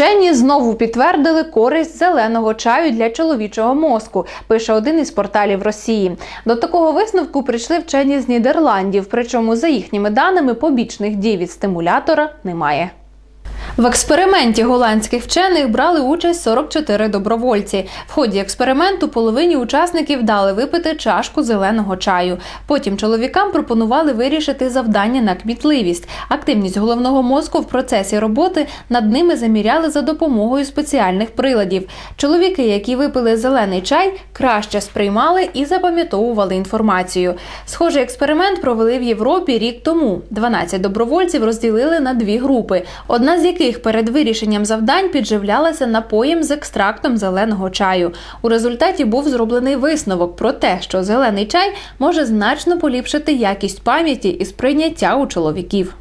Вчені знову підтвердили користь зеленого чаю для чоловічого мозку, пише один із порталів Росії. До такого висновку прийшли вчені з Нідерландів, причому за їхніми даними побічних дій від стимулятора немає. В експерименті голландських вчених брали участь 44 добровольці. В ході експерименту половині учасників дали випити чашку зеленого чаю. Потім чоловікам пропонували вирішити завдання на кмітливість. Активність головного мозку в процесі роботи над ними заміряли за допомогою спеціальних приладів. Чоловіки, які випили зелений чай, краще сприймали і запам'ятовували інформацію. Схожий експеримент провели в Європі рік тому. 12 добровольців розділили на дві групи. Одна з яких перед вирішенням завдань підживлялася напоєм з екстрактом зеленого чаю. У результаті був зроблений висновок про те, що зелений чай може значно поліпшити якість пам'яті і сприйняття у чоловіків.